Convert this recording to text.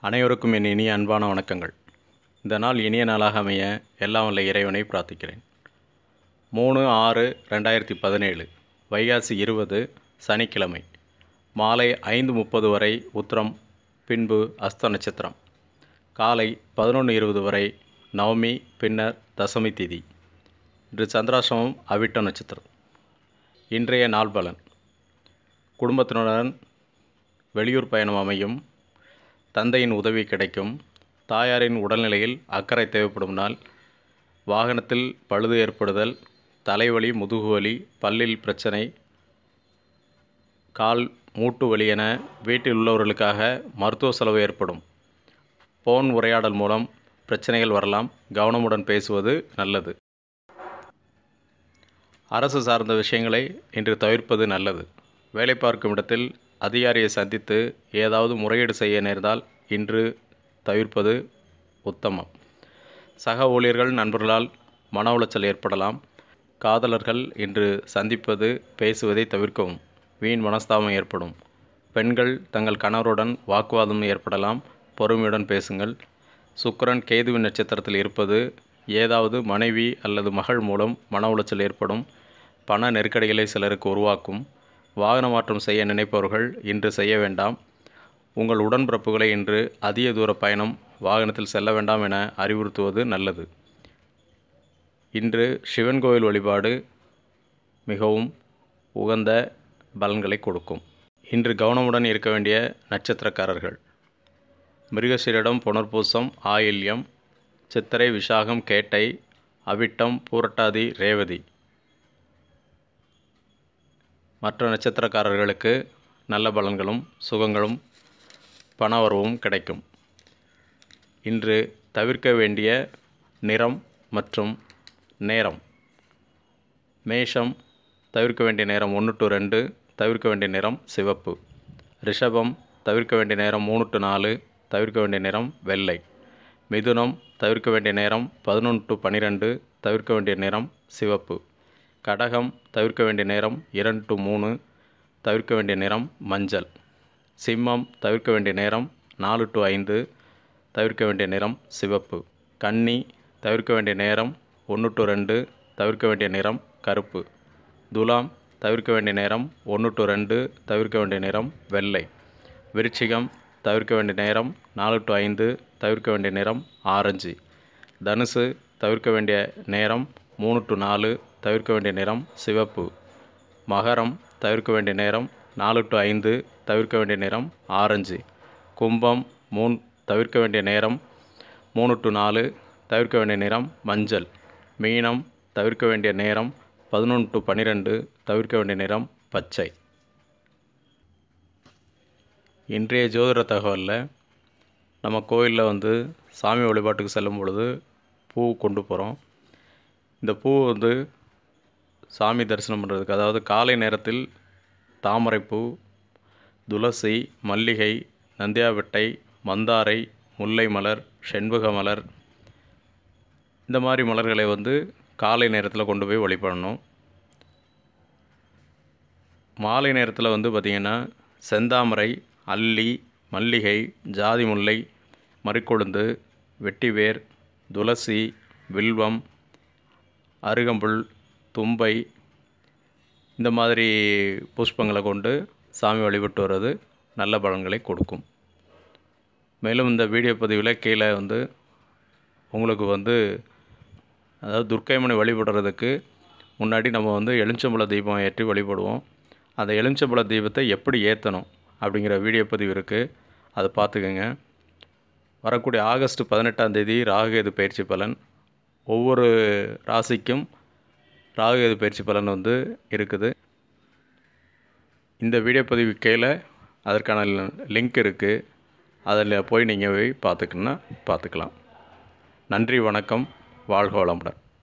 அனைவருக்கும் என் இனிய அன்பான வணக்கங்கள். இந்த நாள் இனிய நாளாக அமைய எல்லாம் வல்ல இறைவனை பிரார்த்திக்கிறேன். மூணு ஆறு ரெண்டாயிரத்தி பதினேழு வைகாசி இருபது சனிக்கிழமை மாலை ஐந்து முப்பது வரை உத்திரம் பின்பு அஸ்த நட்சத்திரம். காலை பதினொன்று இருபது வரை நவமி பின்னர் தசமி திதி. இன்று சந்திராசிரமம் அவிட்ட நட்சத்திரம். இன்றைய நாள் பலன். குடும்பத்தினருடன் வெளியூர் பயணம் அமையும் தந்தையின் உதவி கிடைக்கும். தாயாரின் உடல்நிலையில் அக்கறை தேவைப்படும் நாள். வாகனத்தில் பழுது ஏற்படுதல். தலைவலி முதுகுவலி பல்லில் பிரச்சனை. கால் மூட்டு வலி என வீட்டில் உள்ளவர்களுக்காக மருத்துவ செலவு ஏற்படும். போன் உரையாடல் மூலம் பிரச்சனைகள் வரலாம். கவனமுடன் பேசுவது நல்லது. அரசு சார்ந்த விஷயங்களை இன்று தவிர்ப்பது நல்லது. வேலை பார்க்கும் இடத்தில் அதிகாரியை சந்தித்து ஏதாவது முறையீடு செய்ய நேர்ந்தால் இன்று தவிர்ப்பது உத்தமம். சக ஊழியர்கள் நண்பர்களால் மன உளைச்சல் ஏற்படலாம். காதலர்கள் இன்று சந்திப்பது பேசுவதை தவிர்க்கவும். வீண் மனஸ்தாபம் ஏற்படும். பெண்கள் தங்கள் கணவருடன் வாக்குவாதம் ஏற்படலாம். பொறுமையுடன் பேசுங்கள். சுக்கரன் கேதுவின் நட்சத்திரத்தில் இருப்பது ஏதாவது மனைவி அல்லது மகள் மூலம் மன உளைச்சல் ஏற்படும். பண நெருக்கடிகளை சிலருக்கு உருவாக்கும். வாகன மாற்றம் செய்ய நினைப்பவர்கள் இன்று செய்ய வேண்டாம். உங்கள் உடன்பிறப்புகளை இன்று அதிக தூர பயணம் வாகனத்தில் செல்ல வேண்டாம் என அறிவுறுத்துவது நல்லது. இன்று சிவன் கோயில் வழிபாடு மிகவும் உகந்த பலன்களை கொடுக்கும். இன்று கவனமுடன் இருக்க வேண்டிய நட்சத்திரக்காரர்கள். மிருகசீரிடம் புனர்பூசம் ஆயில்யம் சித்திரை விசாகம் கேட்டை அவிட்டம் பூரட்டாதி ரேவதி. மற்ற நட்சத்திரக்காரர்களுக்கு நல்ல பலன்களும் சுகங்களும் பணவரவும் கிடைக்கும். இன்று தவிர்க்க வேண்டிய நிறம் மற்றும் நேரம். மேஷம் தவிர்க்க வேண்டிய நேரம் ஒன்று டு ரெண்டு தவிர்க்க வேண்டிய நிறம் சிவப்பு. ரிஷபம் தவிர்க்க வேண்டிய நேரம் மூணு டு நாலு தவிர்க்க வேண்டிய நிறம் வெள்ளை. மிதுனம் தவிர்க்க வேண்டிய நேரம் பதினொன்று டு பன்னிரெண்டு தவிர்க்க வேண்டிய நிறம் சிவப்பு. கடகம் தவிர்க்க வேண்டிய நேரம் இரண்டு டு மூணு தவிர்க்க வேண்டிய நிறம் மஞ்சள் சிம்மம் தவிர்க்க வேண்டிய நேரம் நாலு டு ஐந்து தவிர்க்க வேண்டிய நிறம் சிவப்பு கன்னி தவிர்க்க வேண்டிய நேரம் ஒன்று டு ரெண்டு தவிர்க்க வேண்டிய நிறம் கருப்பு துலாம் தவிர்க்க வேண்டிய நேரம் ஒன்று டு ரெண்டு தவிர்க்க வேண்டிய நிறம் வெள்ளை விருச்சிகம் தவிர்க்க வேண்டிய நேரம் நாலு டு ஐந்து தவிர்க்க வேண்டிய நிறம் ஆரஞ்சு தனுசு தவிர்க்க வேண்டிய நேரம் மூணு டு நாலு தவிர்க்க வேண்டிய நிறம் சிவப்பு. மகரம் தவிர்க்க வேண்டிய நேரம் நாலு டு ஐந்து தவிர்க்க வேண்டிய நிறம் ஆரஞ்சு. கும்பம் மூன் தவிர்க்க வேண்டிய நேரம் மூணு டு நாலு தவிர்க்க வேண்டிய நிறம் மஞ்சள். மீனம் தவிர்க்க வேண்டிய நேரம் பதினொன்று டு பன்னிரெண்டு தவிர்க்க வேண்டிய நிறம் பச்சை. இன்றைய ஜோதிட தகவலில் நம்ம கோயிலில் வந்து சாமி வழிபாட்டுக்கு செல்லும் பொழுது பூ கொண்டு போகிறோம் இந்த பூ வந்து சாமி தரிசனம் பண்ணுறதுக்கு அதாவது காலை நேரத்தில் தாமரைப்பூ துளசி மல்லிகை நந்தியாவட்டை மந்தாரை முல்லை மலர் செண்பக மலர் இந்த மாதிரி மலர்களை வந்து காலை நேரத்தில் கொண்டு போய் வழிபடணும் மாலை நேரத்தில் வந்து பார்த்திங்கன்னா செந்தாமரை அல்லி மல்லிகை ஜாதி முல்லை மறிக்கொழுந்து வெட்டிவேர் துளசி வில்வம் அருகம்புல் தும்பை இந்த மாதிரி புஷ்பங்களை கொண்டு சாமி வழிபட்டு வர்றது நல்ல பலன்களை கொடுக்கும். மேலும் இந்த வீடியோ பதிவில் கீழே வந்து உங்களுக்கு வந்து அதாவது துர்க்கைமனை வழிபடுறதுக்கு முன்னாடி நம்ம வந்து எலுமிச்சம்பழ தீபம் ஏற்றி வழிபடுவோம். அந்த எலுமிச்சம்பழ தீபத்தை எப்படி ஏற்றணும் அப்படிங்கிற வீடியோ பதிவு இருக்குது அதை பார்த்துக்கோங்க. வரக்கூடிய ஆகஸ்ட் பதினெட்டாம் தேதி ராகுகேது பயிற்சி பலன். ஒவ்வொரு ராசிக்கும் ராகுகேது பயிற்சி பலன் வந்து இருக்குது. இந்த வீடியோ பதிவு கீழே அதற்கான லிங்க் இருக்குது அதில் போய் நீங்கள் போய் பார்த்துக்கணுன்னா பார்த்துக்கலாம். நன்றி வணக்கம். வாழ்க வளமுடன்.